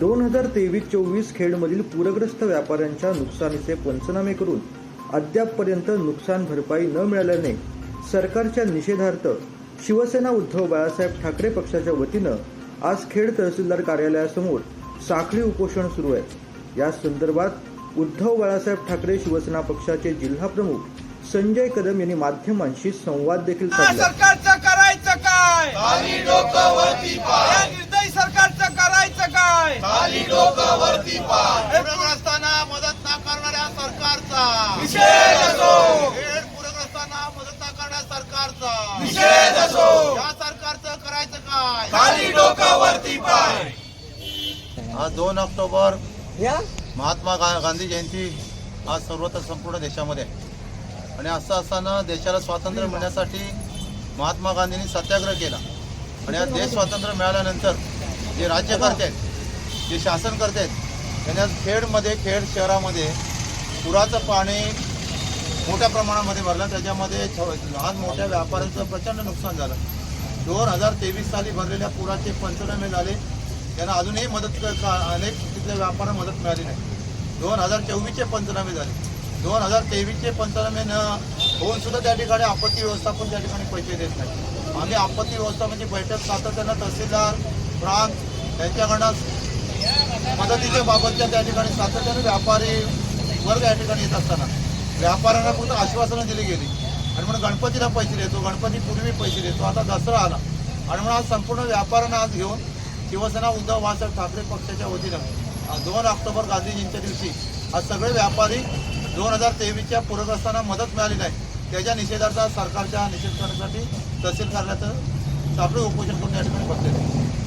दोन हजार तेवीस चोवीस खेडमधील पूरग्रस्त व्यापाऱ्यांच्या नुकसानीचे पंचनामे करून अद्यापपर्यंत नुकसान भरपाई न मिळाल्याने सरकारच्या निषेधार्थ शिवसेना उद्धव बाळासाहेब ठाकरे पक्षाच्या वतीनं आज खेड तहसीलदार कार्यालयासमोर साखळी उपोषण सुरू आहे. या संदर्भात उद्धव बाळासाहेब ठाकरे शिवसेना पक्षाचे जिल्हा प्रमुख संजय कदम यांनी माध्यमांशी संवाद देखील साधला. आज दोन ऑक्टोबर. महात्मा गा- गांधी जयंती आज सर्वत्र संपूर्ण देशामध्ये आहे. आणि असं असताना देशाला स्वातंत्र्य मिळण्यासाठी महात्मा गांधींनी सत्याग्रह केला. आणि आज देश स्वातंत्र्य मिळाल्यानंतर जे राज्यकर्ते आहेत जे शासनकर्ते आहेत त्यांनी आज खेडमध्ये खेड शहरामध्ये पुराचं पाणी मोठ्या प्रमाणामध्ये भरलं. त्याच्यामध्ये लहान मोठ्या व्यापाऱ्यांचं प्रचंड नुकसान झालं. दोन हजार तेवीस साली भरलेल्या पुराचे पंचनामे झाले. त्यांना अजूनही मदत अनेक तिथल्या व्यापाऱ्यांना मदत मिळाली नाही. दोन हजार चोवीसचे पंचनामे झाले. दोन हजार तेवीसचे पंचनामे न होऊन सुद्धा त्या ठिकाणी आपत्ती व्यवस्थापन त्या ठिकाणी पैसे देत नाही. आम्ही आपत्ती व्यवस्थापनाची म्हणजे बैठक सातत्यानं तहसीलदार प्रांत यांच्याकडनं मदतीच्या बाबतच्या त्या ठिकाणी सातत्यानं व्यापारी वर्ग या ठिकाणी येत असताना व्यापाऱ्यांना फक्त आश्वासनं दिली गेली. आणि म्हणून गणपतीला पैसे देतो गणपती पूर्वी पैसे देतो आता दसरा आला. आणि म्हणून आज संपूर्ण व्यापाऱ्यांना आज घेऊन शिवसेना उद्धव बाळासाहेब ठाकरे पक्षाच्या वतीनं दोन ऑक्टोबर गांधीजींच्या दिवशी आज सगळे व्यापारी दोन हजार तेवीसच्या पूरग्रस्तांना मदत मिळाली नाही त्याच्या निषेधार्थ सरकारच्या निषेध करण्यासाठी तहसील कार्यालयाचं सापळे उपोषण करून या ठिकाणी बसले